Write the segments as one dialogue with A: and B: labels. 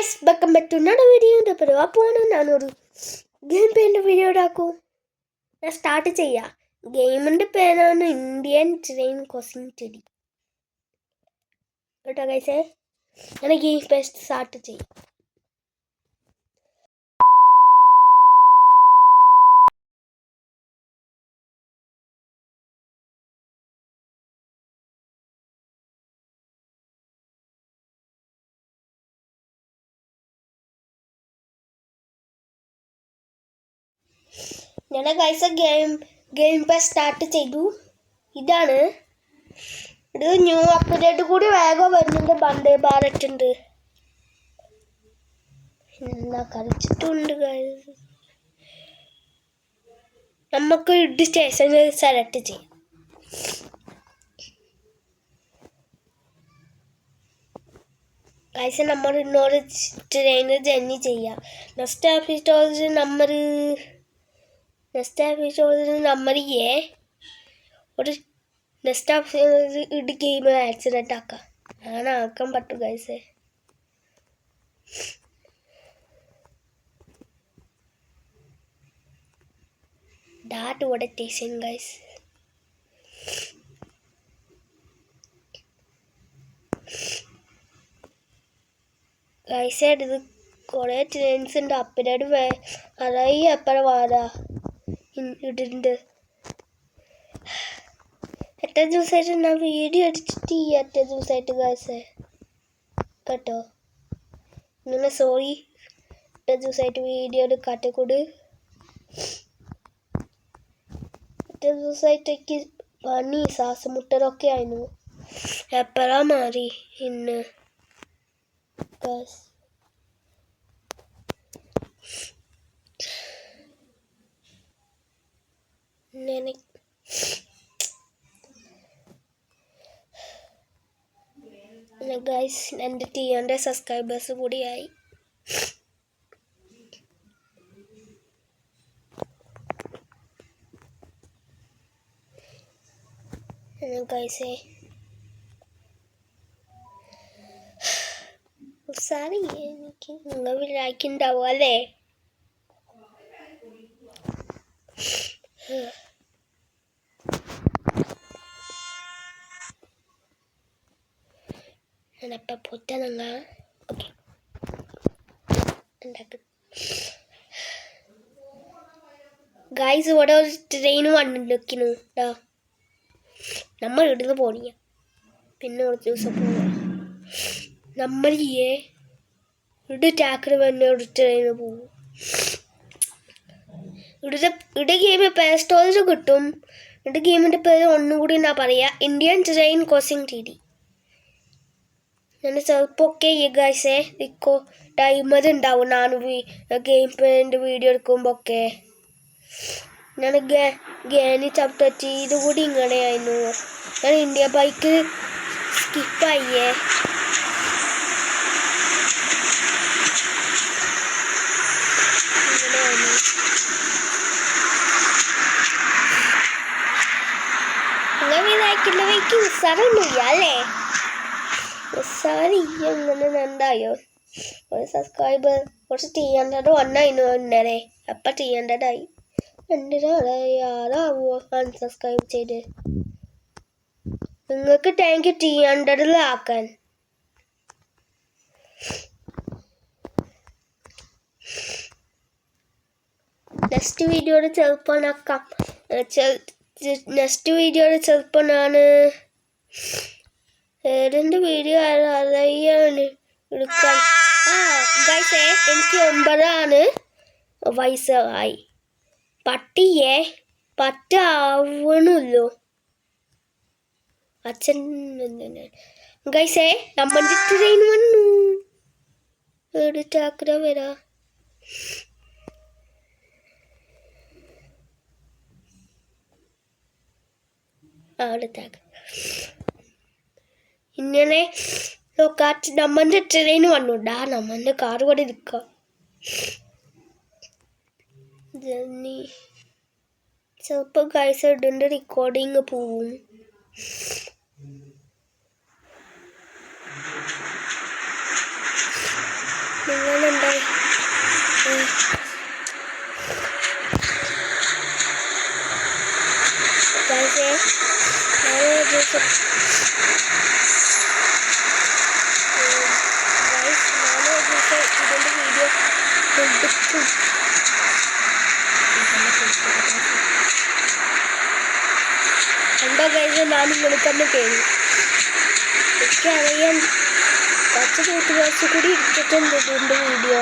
A: Guys വെക്കം പറ്റുന്ന video പറയാ പോകണം ഞാനൊരു ഗെയിം പേന്റെ വീഡിയോ ഇടാക്കും. ഞാൻ സ്റ്റാർട്ട് ചെയ്യാം. ഗെയിമിന്റെ പേരാണ് ഇന്ത്യൻ ട്രെയിൻ കോസിംഗ് ചെടി കേട്ടോ ഗൈസേ ഞാൻ ഗെയിം പേ സ്റ്റാർട്ട് ചെയ്യാം. ഞാൻ guys game game pass start ചെയ്തു. ഇതാണ്. ഇത് ന്യൂ അപ്ഡേറ്റ് കൂടി വേഗം വരുന്നുണ്ട്. ബണ്ടേ ഭാരത് ഉണ്ട് എന്നാ കളിച്ചിട്ടുണ്ട്. നമുക്ക് ഇഡ് സ്റ്റേഷൻ സെലക്ട് ചെയ്യാം. ഗൈസ് നമ്മൾ ഇന്നോട് ട്രെയിനിൽ ജേർണി ചെയ്യാം. നെക്സ്റ്റ് എപ്പിസോഡിൽ നമ്മൾ നെക്സ്റ്റ് എപ്പിസോഡിൽ നമ്മൾ ഏ ഒരു നെക്സ്റ്റ് എപ്പിസോഡിൽ ഇട് ഗെയിം ആക്സിഡന്റ് ആക്കാം. അങ്ങനെ ആക്കാൻ പറ്റും ഗൈസേ That what it is in guys. Guys ഇത് കുറേ ട്രെയിൻസ് ഉണ്ട് അപ്പിനോട് വേ അതായി എപ്പോഴും ഇടുന്നുണ്ട് എത്ര ദിവസമായിട്ട് ഞാൻ വീഡിയോ എടുത്തിട്ട് ഈ എത്ര ദിവസമായിട്ട് ഗൈസ് കേട്ടോ? ഇങ്ങനെ സോറി എത്ര ദിവസമായിട്ട് വീഡിയോ എടുക്കാട്ടെ കൂട്? എത്ര എനിക്ക് പണി ശ്വാസമുട്ടലൊക്കെ ആയിരുന്നു. എപ്പോഴാ മാറി ഇന്ന്? guys. ഞാൻ ഗൈസ് എന്റെ ടി എന്റെ സബ്സ്ക്രൈബേഴ്സ് കൂടിയായി. ഗൈസേ സാറി എനിക്ക് നിങ്ങൾ വിചാരിക്കുന്നുണ്ടാവും അല്ലേ? ഞാനപ്പം പൊറ്റ നിങ്ങൾ ഉണ്ടാക്കും ഗൈസ് ഇവിടെ ഒരു ട്രെയിൻ വന്നിരിക്കുന്നു കേട്ടോ നമ്മൾ ഇവിടുന്ന് പോണിയ. പിന്നെ കുറച്ച് ദിവസം പോവാം. നമ്മൾ ഈ ഇവിടെ ടാക്കർ വന്ന് ഒരു ട്രെയിൻ പോകും ഇവിടുത്തെ ഇവിടെ ഗെയിം പ്ലേ സ്റ്റോറിൽ കിട്ടും. ഇവിടെ ഗെയിമിന്റെ പേര് ഒന്നും കൂടി എന്നാ പറയുക Indian train crossing T D ഞാൻ ചിലപ്പോഴൊക്കെ ഈ ഗൈസേ ഇക്കോ ടൈമത് ഉണ്ടാവും ഞാൻ ഗെയിം പ്ലേന്റെ വീഡിയോ എടുക്കുമ്പോൾ ഒക്കെ ഞാൻ ഗേനി ചാപ്റ്റർ ചെയ്ത് കൂടി ഇങ്ങനെയായിരുന്നു ഞാൻ ഇന്ത്യ ബൈക്ക് സ്കിപ്പായിയേ നിങ്ങൾ വിചാരിക്കുന്നവയ്ക്ക് ഉത്സാഹമൊന്നുമില്ല അല്ലേ? അങ്ങനെ എന്തായോ ഒരു സബ്സ്ക്രൈബർ കുറച്ച് ടീ ഹൺഡ്രഡ് വണ്ണായിരുന്നു ഇന്നലെ. അപ്പം ടീ ഹൺഡ്രഡ് ആയി. എന്തിനാളായി ആരാവോ അൺസബ്സ്ക്രൈബ് ചെയ്ത്. നിങ്ങൾക്ക് താങ്ക് യു ഹൺഡ്രഡിലാക്കാൻ നെക്സ്റ്റ് വീഡിയോയുടെ ചിലപ്പോൾ നാക്കാം. നെക്സ്റ്റ് വീഡിയോയുടെ ചിലപ്പോൾ ഞാൻ എടുക്കാൻ ഗൈസേ എനിക്ക് ഒമ്പതാണ്. വയസ്സായി. പട്ടിയെ പറ്റാവണല്ലോ അച്ഛൻ ഗൈസേ നമ്മന്റെ ട്രെയിൻ വന്നു. ചാക്ര വരാ. അവിടെ ഇങ്ങനെ നമ്മന്റെ ട്രെയിൻ വന്നുണ്ടാ നമ്മന്റെ കാർ കൂടെ ഇരിക്കുക ജന്നി ചിലപ്പോൾ ഗൈസ് ഇടേണ്ട റെക്കോർഡിങ് പോവും. നിങ്ങളുണ്ടോ ഗൈസേ ഞാൻ ദിവസം ഗൈസ് ഞാൻ ദിവസം ഇതിന്റെ വീഡിയോ എടുക്കും കണ്ടോ ഗൈസ് ഞാൻ കേൾക്കും എനിക്കറിയാൻ കുറച്ച് കൂട്ടുകാഴ്ച കൂടി ഇട്ടിട്ടുണ്ട് ഇതിന്റെ വീഡിയോ.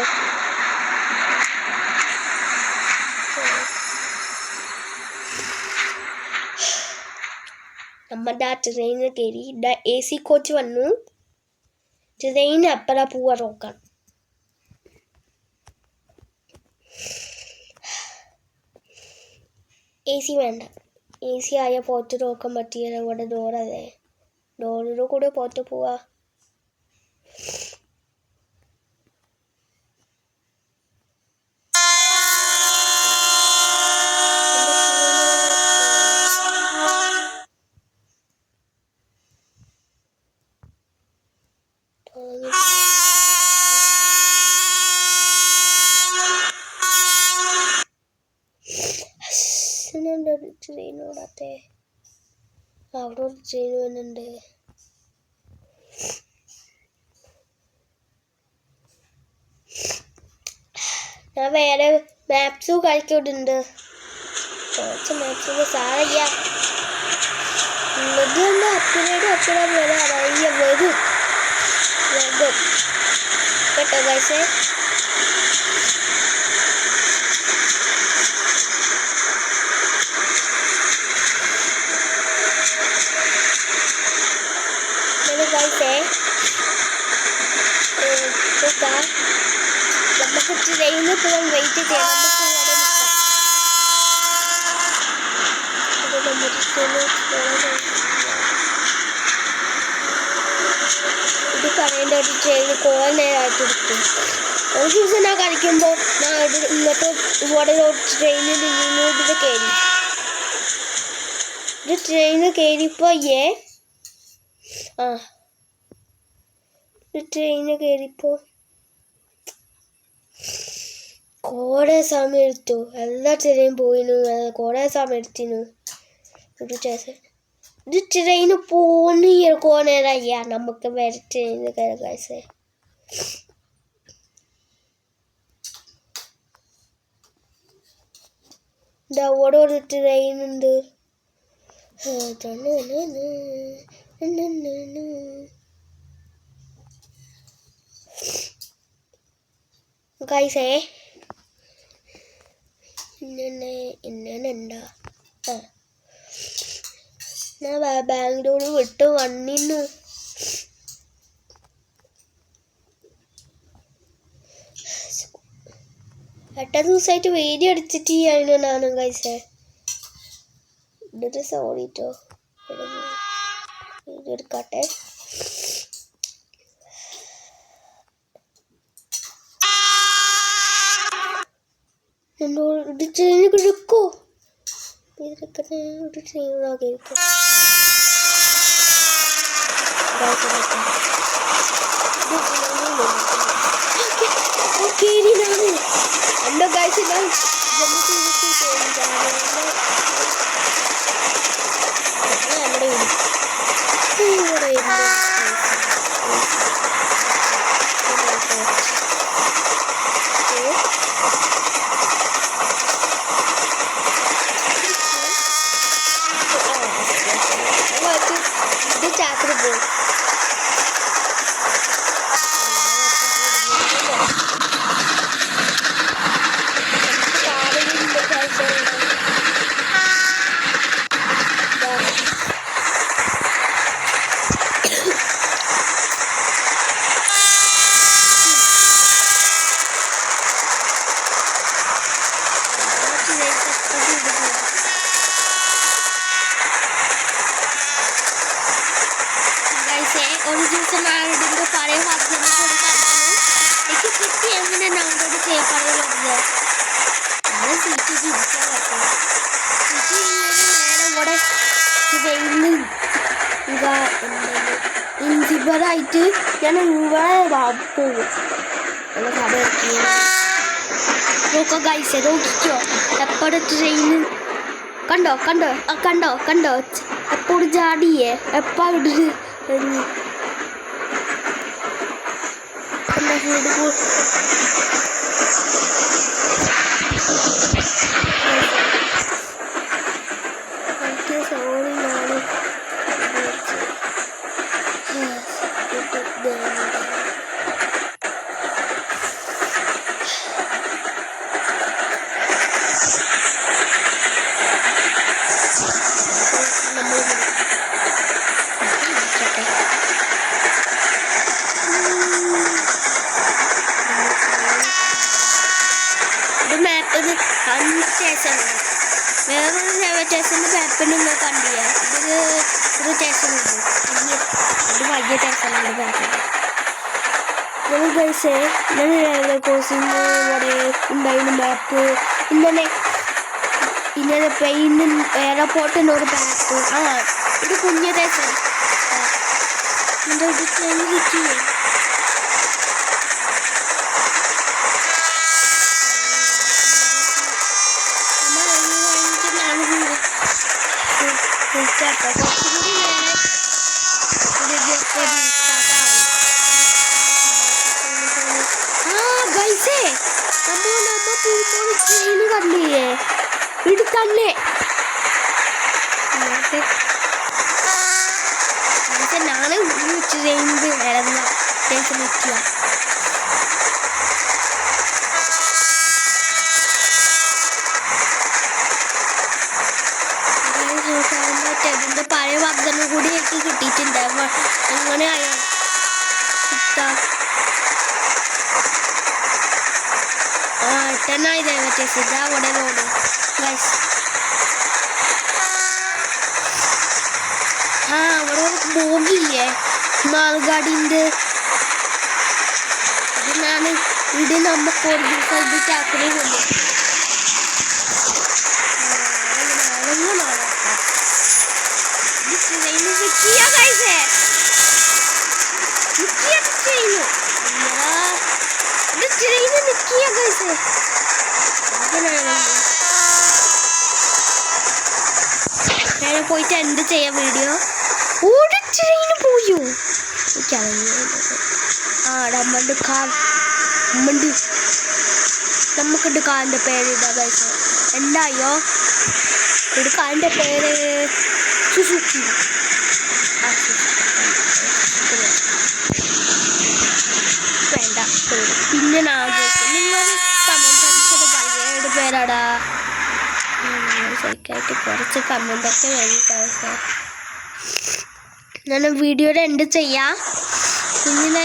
A: നമ്മുടെ ആ ട്രെയിനിൽ കയറി എ സി കോച്ച് വന്നു. ട്രെയിൻ അപ്പറ പൂവ നോക്കാം എ സി വേണ്ട. എ സി ആയ പുറത്ത് നോക്കാൻ പറ്റിയ നമ്മുടെ ഡോറല്ലേ ഡോറിനു കൂടെ പുറത്ത് പോവാ. ഒരു ട്രെയിൻ ഓടാത്തെ അവിടെ ഒരു ട്രെയിൻ വരുന്നുണ്ട് ഞാൻ വേറെ മാപ്സും കളിക്കോട്ടുണ്ട് കുറച്ച് മാപ്സിന് സാറില്ല ഇതൊന്ന് അപ്പിനോട് അറിയ വരും. കേട്ടോ ഗൈസേ ട്രെയിനിൽ പോകാൻ വെയിറ്റ് ചെയ്യാം ഇത് ട്രെയിനിൽ ഇത് പറയേണ്ട ഒരു ചെയ്ത് പോകാൻ നേരമായിട്ട് എടുക്കും ഒരു ദിവസം ഞാൻ കളിക്കുമ്പോൾ ഞാൻ ഇത് ഇങ്ങോട്ട് ഇവിടെ ട്രെയിനിൽ ഇങ്ങോട്ട് കയറി ഇത് ട്രെയിനിൽ കയറിയപ്പോൾ ഏ? ആ. ട്രെയിന് കയറിപ്പോ കുറേ സമയം എടുത്തു എല്ലാ ട്രെയിനും പോയിനു. കുറേ സമയം എടുത്തിനു ഇത് ട്രെയിന് പോണി കോണേരയ്യ നമുക്ക് വേറെ ട്രെയിൻ കയറാസേ അവിടെ ഒരു ട്രെയിൻ ഉണ്ട്. ഗൈസേ ഇന്നെ ഇന്നുണ്ടാ ആ. ഞാൻ വിട്ട് വന്നിന്നു. എട്ട ദിവസമായിട്ട് വീഡിയോ എടുത്തിട്ട് ചെയ്യാനാണ് ഗൈസേ എന്നിട്ട് സോറിട്ടോ വീഡിയോ എടുക്കട്ടെ? എന്നോട് ട്രെയിൻ എടുക്കോ ഇതൊക്കെ ഒരു ട്രെയിനാകെ ഇരിക്കും കേറിനാണ് എന്തോ കാഴ്ച ഞാൻ ജമ്മു ചെയ്തിട്ട് കേറിയതാണ്. ഞാൻ അവിടെ ഇരുന്നു. ഇവിടെ ഇരുന്നു. ഏ? ഇത് ചാക്കര പോയി ഗൈസേ ഒരു ദിവസം നാളോട് പഴയ വാഗ്ദാനം കൊടുക്കാറുണ്ട് എനിക്ക് കിട്ടി എങ്ങനെ നാളോട് ചെയ്യാൻ പറയുന്നത് ഞാൻ സീറ്റ് ചിരിക്കാൻ പറ്റും. സീറ്റ് ഇല്ലെങ്കിൽ ഇവിടെ ട്രെയിനിൽ ഇതാ ഇൻസിബറായിട്ട് ഞാൻ ഇവിടെ പോകും. നല്ല കഥ നോക്കോ ഗൈസ് നോക്കിക്കോ. എപ്പോഴും ട്രെയിൻ കണ്ടോ കണ്ടോ? കണ്ടോ കണ്ടോ? എപ്പോഴും ചാടിയേ. എപ്പാ можно было... മാപ്പിന് നിങ്ങൾ കണ്ടില്ല? ഇതൊരു ഒരു സ്റ്റേഷനുണ്ട് വലിയ ഇത് സ്റ്റേഷനാണ് മാപ്പിന് നമ്മൾ ഗൈസേ കോഴ്സിന് ഇവിടെ ഉണ്ടായിരുന്ന മാപ്പ് ഇന്നലെ ഇന്നലെ പ്ലെയിനിൽ എയർപോർട്ടിന് ഒരു ആ ഒരു കുഞ്ഞു ദേശം എന്താ കിട്ടിയേ നമ്മൾ കഴിഞ്ഞിട്ട് ഞാൻ കുറച്ചുകൂടി നേരെ ഇത് ജസ്റ്റ് ആ ഗൈസേ നമ്മൾ നമ്മ ട്രെയിൻ കണ്ടില്ലേ ഇത് തന്നെ ഇതിന്റെ പഴയ വർദ്ധന കൂടി എനിക്ക് കിട്ടിയിട്ടുണ്ട്. അങ്ങനെ ആയോ. ദേവറ്റേസ് ഇതാ അവിടെ റോഡ് ഗൈസ് ആ അവിടെ ഒരു ബോഗില്ലേ? മാൾഗാടിന്റെ. ഇതിനാണ് ഇത് നമ്മൾ ഒരു ദിവസം ഇത് ചാക്കരി കൊണ്ടു കിട്ടിയ ഗൈസേ നിക്കിയ ട്രെയിന് അയ്യാ ഇത് ട്രെയിന് നിക്കിയ ഗൈസേ ഞാൻ പോയിട്ട് എന്ത് ചെയ്യാം വീഡിയോ ഒരു ട്രെയിന് പോയോ ആ നമ്മണ്ട് കാർ നമ്മണ്ട് നമുക്കുണ്ട് കാറിന്റെ പേര് ഇതാ എന്തായോ ഇത് കാറിന്റെ പേര് ആ വേണ്ട പിന്നെ ചോദിക്കും നിങ്ങൾ കമന്റ് അടിച്ചത് പയ്യയുടെ പേരാടാ ശരിക്കായിട്ട് കുറച്ച് കമന്റൊക്കെ വേണം സാർ ഞാൻ വീഡിയോയുടെ എൻഡ് ചെയ്യാം. ഇങ്ങനെ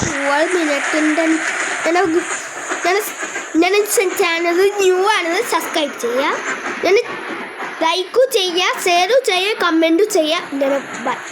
A: ട്വൽവ് മിനിറ്റിന്റെ ഞാൻ ഞാൻ ഞാൻ ചാനൽ ന്യൂ ആണെന്ന് സബ്സ്ക്രൈബ് ചെയ്യാം. ഞാൻ లైక్ చెయ్య షేరు చెయ్య కమెంట్ చెయ్య. నేను బాయ్.